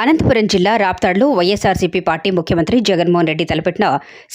అనంతపురం జిల్లా రాప్తాడ్లో వైఎస్ఆర్సీపీ పార్టీ ముఖ్యమంత్రి జగన్మోహన్ రెడ్డి తలపెట్టిన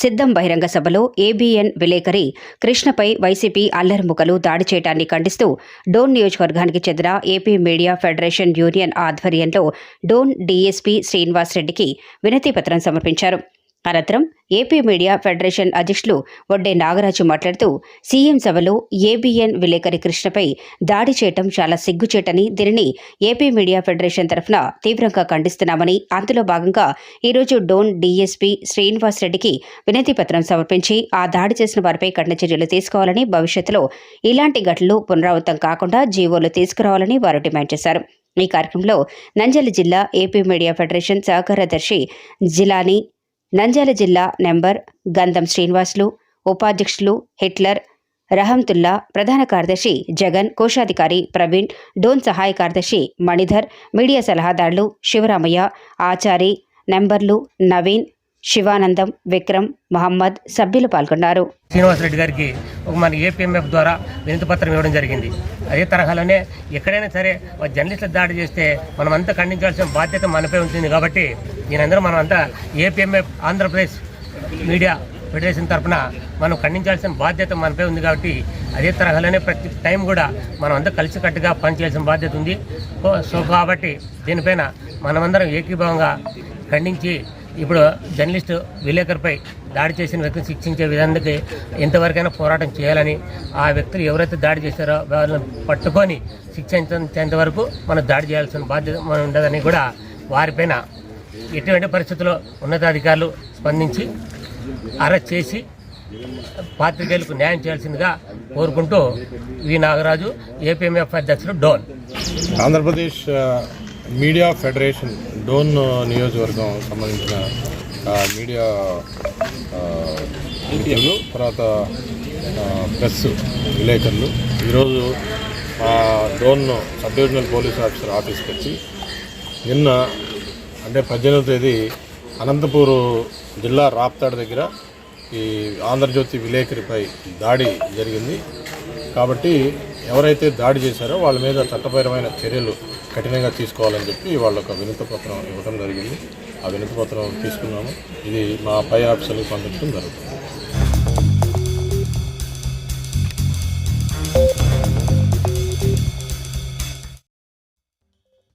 సిద్ధం బహిరంగ సభలో ఏబీఎన్ విలేకరి కృష్ణపై వైసీపీ అల్లరిముకలు దాడి చేయడాన్ని ఖండిస్తూ డోన్ నియోజకవర్గానికి చెందిన ఏపీ మీడియా ఫెడరేషన్ యూనియన్ ఆధ్వర్యంలో డోన్ డీఎస్పీ శ్రీనివాస్ రెడ్డికి వినతి పత్రం సమర్పించారు. అనంతరం ఏపీ మీడియా ఫెడరేషన్ అధ్యక్షులు వడ్డే నాగరాజు మాట్లాడుతూ సీఎం సభలో ఏబీఎన్ విలేకరి కృష్ణపై దాడి చేయటం చాలా సిగ్గుచేటని దీనిని ఏపీ మీడియా ఫెడరేషన్ తరఫున తీవ్రంగా ఖండిస్తున్నామని అందులో భాగంగా ఈరోజు డోన్ డీఎస్పీ శ్రీనివాస్ రెడ్డికి వినతి పత్రం సమర్పించి ఆ దాడి చేసిన వారిపై కఠిన చర్యలు తీసుకోవాలని భవిష్యత్తులో ఇలాంటి ఘటనలు పునరావృతం కాకుండా జీవోలు తీసుకురావాలని వారు డిమాండ్ చేశారు. ఈ కార్యక్రమంలో నంద్యాల జిల్లా ఏపీ మీడియా ఫెడరేషన్ సహకారదర్శి జిలానీ నంద్యాల జిల్లా నెంబర్ గంధం శ్రీనివాసులు ఉపాధ్యక్షులు హిట్లర్ రహంతుల్లా ప్రధాన కార్యదర్శి జగన్ కోశాధికారి ప్రవీణ్ డోన్ సహాయ కార్యదర్శి మణిధర్ మీడియా సలహాదారులు శివరామయ్య ఆచారి నెంబర్లు నవీన్ శివానందం విక్రమ్ మహమ్మద్ సభ్యులు పాల్గొన్నారు. శ్రీనివాసరెడ్డి గారికి ఒక మన ఏపీఎంఎఫ్ ద్వారా వినతి పత్రం ఇవ్వడం జరిగింది. అదే తరహాలోనే ఎక్కడైనా సరే ఒక జర్నలిస్టుల దాడి చేస్తే మనమంతా ఖండించాల్సిన బాధ్యత మనపై ఉంటుంది కాబట్టి దీనందరూ మనమంతా ఏపీఎంఎఫ్ ఆంధ్రప్రదేశ్ మీడియా ఫెడరేషన్ తరఫున మనం ఖండించాల్సిన బాధ్యత మనపై ఉంది కాబట్టి అదే తరహాలోనే ప్రతి టైం కూడా మనం అంతా కలిసికట్టుగా పనిచేయాల్సిన బాధ్యత ఉంది. సో కాబట్టి దీనిపైన మనమందరం ఏకీభావంగా ఖండించి ఇప్పుడు జర్నలిస్టు విలేకరుపై దాడి చేసిన వ్యక్తిని శిక్షించే విధానానికి ఎంతవరకైనా పోరాటం చేయాలని ఆ వ్యక్తులు ఎవరైతే దాడి చేశారో వాళ్ళని పట్టుకొని శిక్షించేంత వరకు మనం దాడి చేయాల్సిన బాధ్యత మనం ఉండదని కూడా వారిపైన ఎటువంటి పరిస్థితుల్లో ఉన్నతాధికారులు స్పందించి అరెస్ట్ చేసి పాత్రికేయులకు న్యాయం చేయాల్సిందిగా కోరుకుంటూ వి నాగరాజు ఏపీఎంఎఫ్ అధ్యక్షుడు డోన్. ఆంధ్రప్రదేశ్ మీడియా ఫెడరేషన్ డోన్ నియోజకవర్గం సంబంధించిన మీడియా మిత్రులు తర్వాత ప్రెస్ విలేకరులు. ఈరోజు మా Dhone sub divisional police officer ఆఫీస్కి వచ్చి నిన్న అంటే పద్దెనిమిదవ తేదీ అనంతపూరు జిల్లా రాప్తాడు దగ్గర ఈ ఆంధ్రజ్యోతి విలేకరిపై దాడి జరిగింది. కాబట్టి ఎవరైతే దాడి చేశారో వాళ్ళ మీద చట్టపరమైన చర్యలు కఠినంగా తీసుకోవాలని చెప్పి వాళ్ళొక వినతి పత్రం ఇవ్వడం జరిగింది. ఆ వినతి పత్రం తీసుకున్నాము. ఇది మా పై ఆఫీసర్లకు పంపించడం జరుగుతుంది.